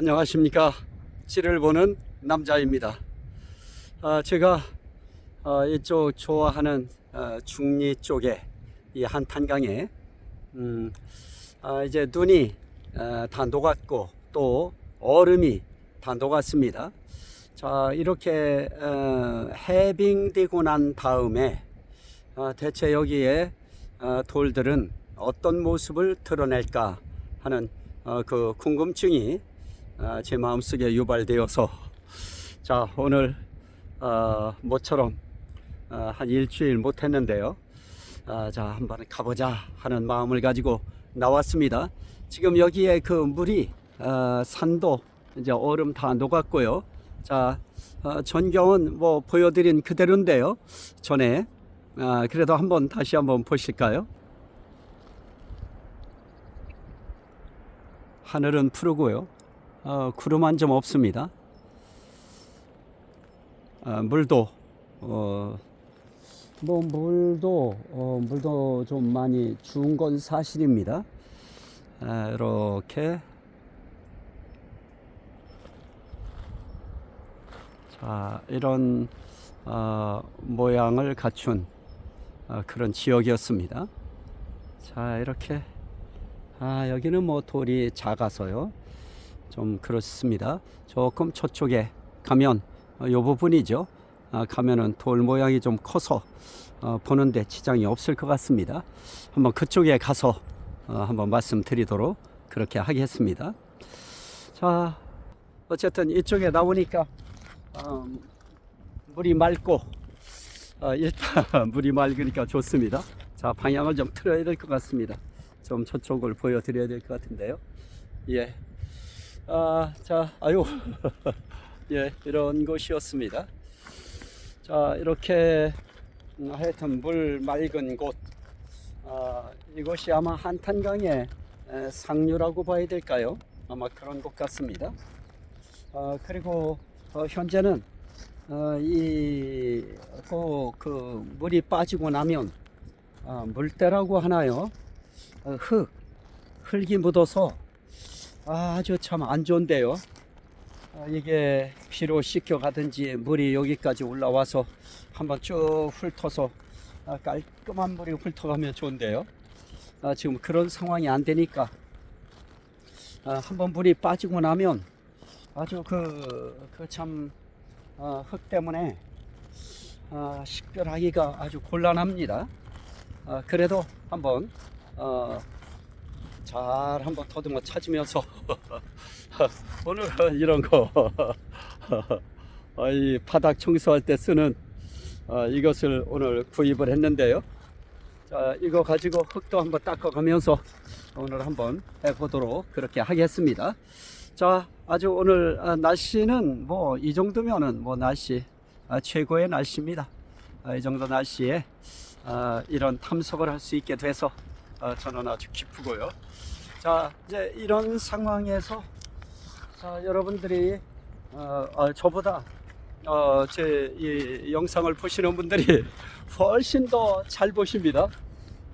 안녕하십니까. 찌를 보는 남자입니다. 아, 제가 어, 이쪽 좋아하는 어, 중리 쪽에 이 한탄강에 음, 아, 이제 눈이 어, 다 녹았고 또 얼음이 다 녹았습니다. 자 이렇게 어, 해빙되고 난 다음에 어, 대체 여기에 어, 돌들은 어떤 모습을 드러낼까 하는 어, 그 궁금증이 어, 제 마음속에 유발되어서 자 오늘 어, 모처럼 어, 한 일주일 못했는데요. 아, 자 한번 가보자 하는 마음을 가지고 나왔습니다. 지금 여기에 그 물이 어, 산도 이제 얼음 다 녹았고요. 자 어, 전경은 뭐 보여드린 그대로인데요. 전에 아, 그래도 한번 다시 한번 보실까요? 하늘은 푸르고요. 어, 구름 한 점 없습니다. 아, 물도 어, 뭐 물도 어, 물도 좀 많이 주운 건 사실입니다. 아, 이렇게 자 이런 어, 모양을 갖춘 어, 그런 지역이었습니다. 자 이렇게 아 여기는 뭐 돌이 작아서요 좀 그렇습니다. 조금 저쪽에 가면 어, 요 부분이죠. 아, 가면은 돌 모양이 좀 커서 어, 보는데 지장이 없을 것 같습니다. 한번 그쪽에 가서 어, 한번 말씀드리도록 그렇게 하겠습니다. 자 어쨌든 이쪽에 나오니까 어, 물이 맑고 어, 일단 물이 맑으니까 좋습니다. 자 방향을 좀 틀어야 될 것 같습니다. 좀 저쪽을 보여드려야 될 것 같은데요. 예. 아, 자, 아유, 예, 이런 곳이었습니다. 자, 이렇게 음, 하여튼 물 맑은 곳, 아, 이곳이 아마 한탄강의 에, 상류라고 봐야 될까요? 아마 그런 곳 같습니다. 아, 그리고 어, 현재는 어, 이, 그, 그 물이 빠지고 나면 아, 물때라고 하나요? 어, 흙, 흙이 묻어서 아주 참 안 좋은데요. 아, 이게 비로 씻겨 가든지 물이 여기까지 올라와서 한번 쭉 훑어서 아, 깔끔한 물이 훑어가면 좋은데요. 아, 지금 그런 상황이 안 되니까 아, 한번 물이 빠지고 나면 아주 그, 그참 어, 흙 때문에 아, 식별하기가 아주 곤란합니다. 아, 그래도 한번 어, 잘 한번 더듬어 찾으면서 오늘은 이런 거 어, 이 바닥 청소할 때 쓰는 어, 이것을 오늘 구입을 했는데요. 자, 이거 가지고 흙도 한번 닦아가면서 오늘 한번 해보도록 그렇게 하겠습니다. 자, 아주 오늘 아, 날씨는 뭐 이 정도면은 뭐 날씨 아, 최고의 날씨입니다. 아, 이 정도 날씨에 아, 이런 탐석을 할 수 있게 돼서 아, 저는 아주 기쁘고요. 자, 이제 이런 상황에서 자, 여러분들이 어, 어, 저보다 어, 제 이 영상을 보시는 분들이 훨씬 더 잘 보십니다.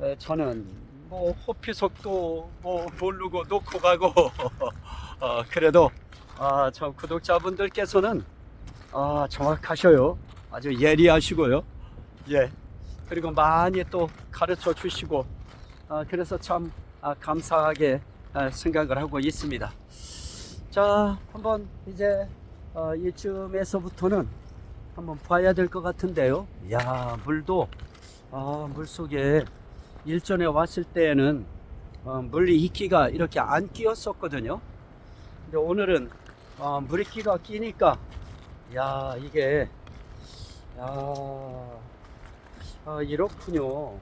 에, 저는 뭐 호피 속도 뭐 모르고 놓고 가고 어, 그래도 아, 저 구독자분들께서는 아, 정확하셔요. 아주 예리하시고요. 예. 그리고 많이 또 가르쳐 주시고 아, 그래서 참 아, 감사하게 아, 생각을 하고 있습니다. 자, 한번 이제 어, 이쯤에서부터는 한번 봐야 될 것 같은데요. 야, 물도 아, 물 속에 일전에 왔을 때에는 어, 물이 이끼가 이렇게 안 끼었었거든요. 근데 오늘은 어, 물이끼가 끼니까 야, 이게 야, 아, 이렇군요.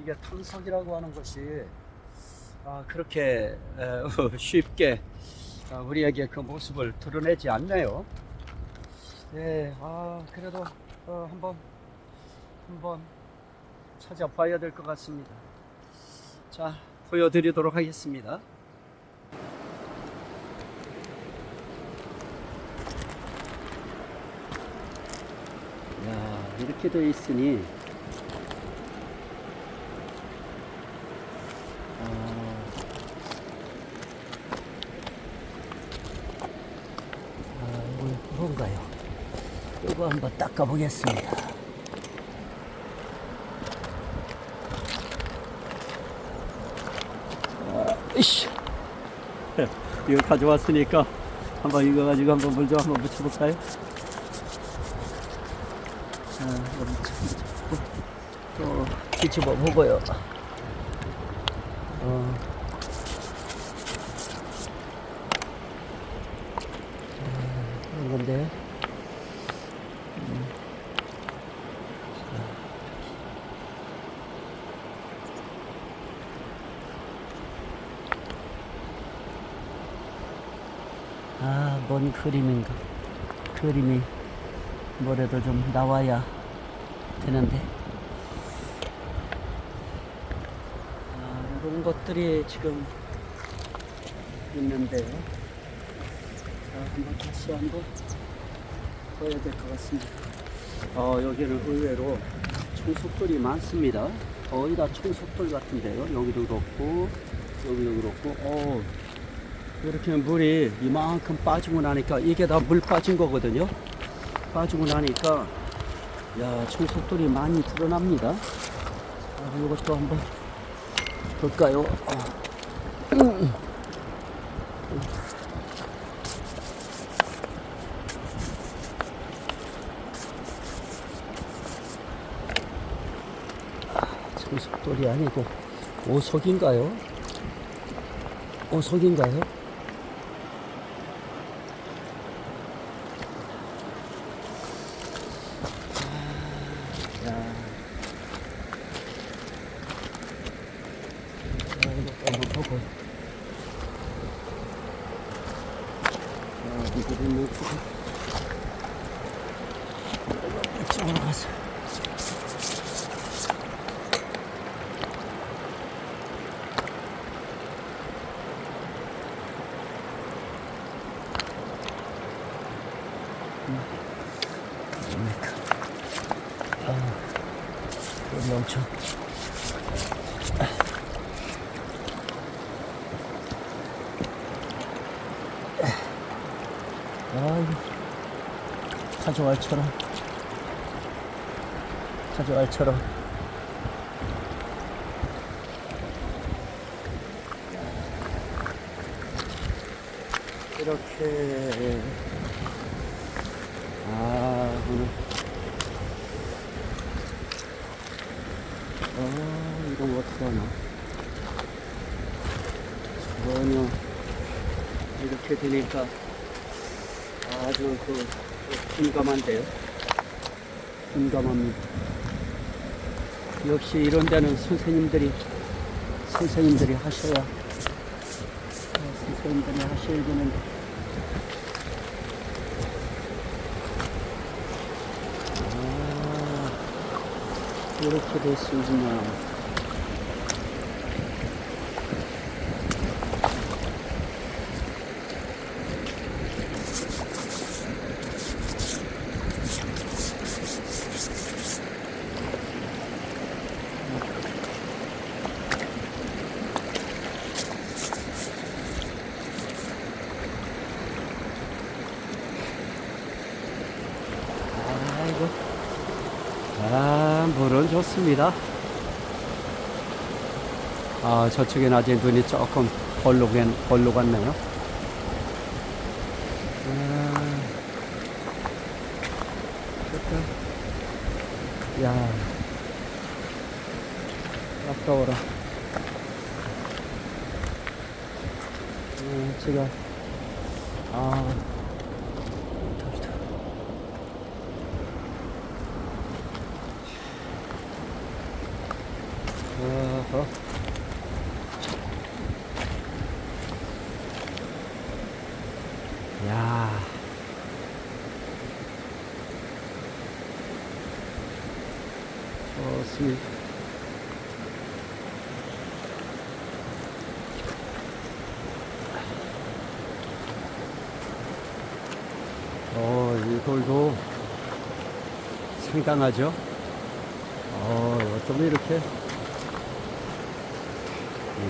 이게 탐석이라고 하는 것이 아, 그렇게 에, 쉽게 아, 우리에게 그 모습을 드러내지 않네요. 예, 아, 그래도 어, 한번 한번 찾아봐야 될 것 같습니다. 자, 보여드리도록 하겠습니다. 야, 이렇게 돼 있으니 아, 가지고 한번 닦아 보겠습니다. 이씨. 이거 가져왔으니까 한번 이거 가지고 한번 물 좀 한번 묻혀볼까요? 자, 이거 묻혀보고 또 뒤집어 보고요. 어. 자, 이런 건데. 아, 뭔 그림인가. 그림이 뭐래도 좀 나와야 되는데. 아, 이런 것들이 지금 있는데. 자, 한번 다시 한번 봐야 될 것 같습니다. 어, 여기는 의외로 청소들이 많습니다. 거의 다 청소들 같은데요. 여기도 그렇고, 여기도 그렇고, 어, 이렇게 물이 이만큼 빠지고 나니까 이게 다 물 빠진 거거든요. 빠지고 나니까 야 청소들이 많이 드러납니다. 자, 이것도 한번 볼까요? 아, 청소돌이 아니고 오석인가요? 오석인가요? 야. 자, 이거 한번 보고. 자, 이거를 놓고. 이쪽으로 가서. 아, 여기 엄청. 아이고, 가져갈처럼. 가져갈처럼. 이렇게. 아, 오 어떡하나. 전혀 이렇게 되니까 아주 그, 그 민감한데요. 민감합니다. 역시 이런 데는 선생님들이, 선생님들이 하셔야, 어, 선생님들이 하셔야 되는데. 아, 이렇게 됐으구나. 물은 좋습니다. 아, 저쪽엔 아직 눈이 조금 벌록엔, 벌록 같네요. 아, 좋다. 야, 아까워라. 음, 제가, 아, 좋다, 좋다. 어허. 야. 좋습니다. 어, 이 돌도 상당하죠? 어, 어쩜 이렇게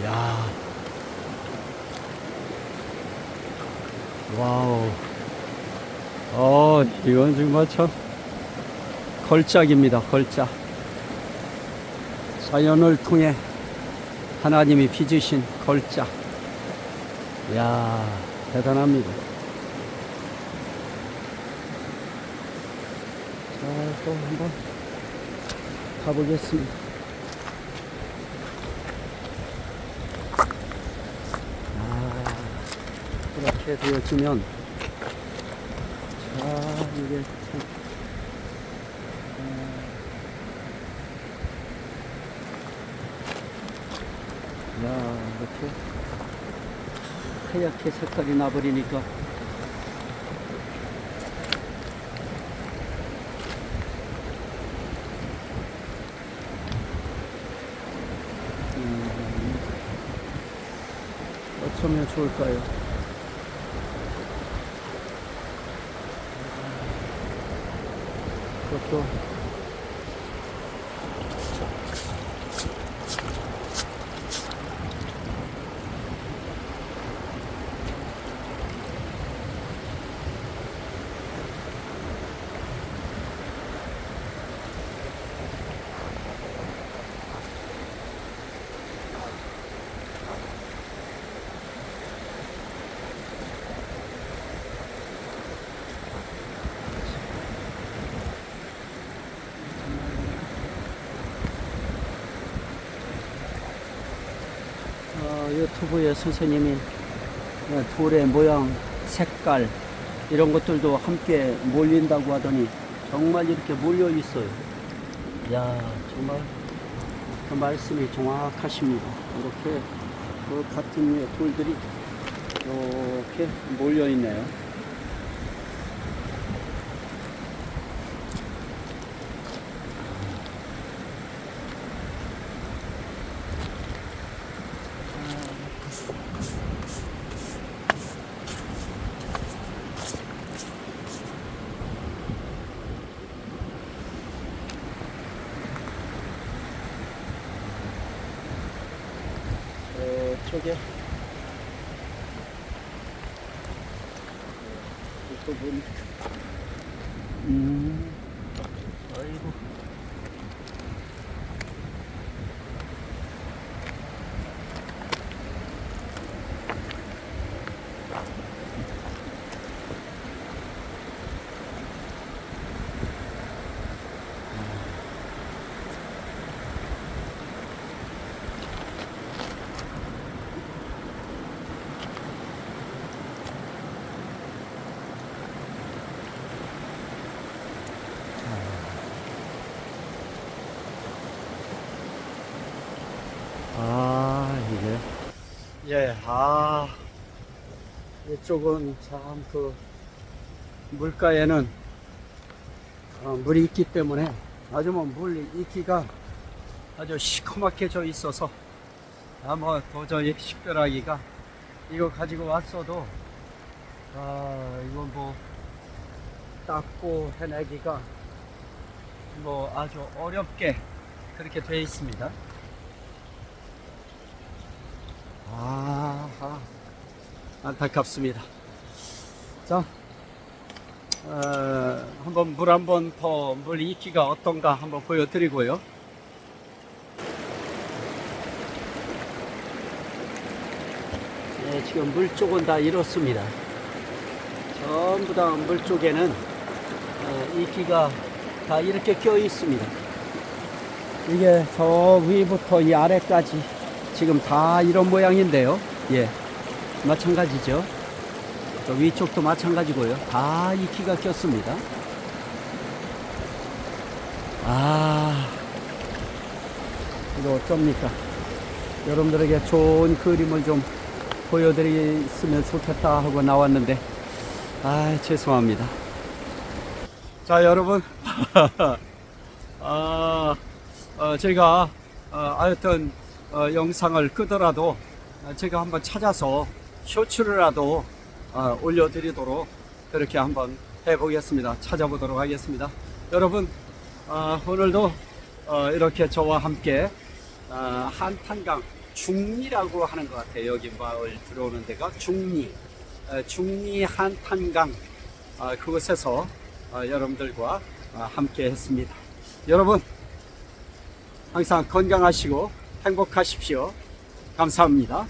이야. 와우. 어, 이건 정말 참 걸작입니다. 걸작. 자연을 통해 하나님이 빚으신 걸작. 이야, 대단합니다. 자, 또 한번 가보겠습니다. 아, 이렇게 되어지면, 자, 이게 참. 야, 이렇게 하얗게 색깔이 나버리니까 음, 어쩌면 좋을까요? 그것도 어, 유튜브에 선생님이 어, 돌의 모양, 색깔 이런 것들도 함께 몰린다고 하더니 정말 이렇게 몰려 있어요. 야 정말 그 말씀이 정확하십니다. 이렇게 그 같은 돌들이 이렇게 몰려 있네요. 저쪽에 또 보니 음 예 아 이쪽은 참 그 물가에는 어, 물이 있기 때문에 아주 뭐 물 있기가 아주 시커멓게 져 있어서 아뭐 도저히 식별하기가 이거 가지고 왔어도 아 이거 뭐 닦고 해내기가 뭐 아주 어렵게 그렇게 되어 있습니다. 아, 안타깝습니다. 자, 어, 한번 물 한번 더 물 익기가 어떤가 한번 보여드리고요. 네, 지금 물 쪽은 다 이렇습니다. 전부 다 물 쪽에는 어, 이끼가 다 이렇게 껴 있습니다. 이게 저 위부터 이 아래까지 지금 다 이런 모양인데요. 예, 마찬가지죠. 또 위쪽도 마찬가지고요. 다 이끼가 꼈습니다. 아, 이거 어쩝니까? 여러분들에게 좋은 그림을 좀 보여드렸으면 좋겠다 하고 나왔는데, 아, 죄송합니다. 자, 여러분. 아, 어, 제가, 어, 하여튼, 어, 영상을 끄더라도 어, 제가 한번 찾아서 쇼츠를라도 어, 올려드리도록 그렇게 한번 해보겠습니다. 찾아보도록 하겠습니다. 여러분, 어, 오늘도 어, 이렇게 저와 함께 어, 한탄강 중리라고 하는 것 같아요. 여기 마을 들어오는 데가 중리, 어, 중리 한탄강 어, 그곳에서 어, 여러분들과 아, 함께 했습니다. 여러분, 항상 건강하시고 행복하십시오. 감사합니다.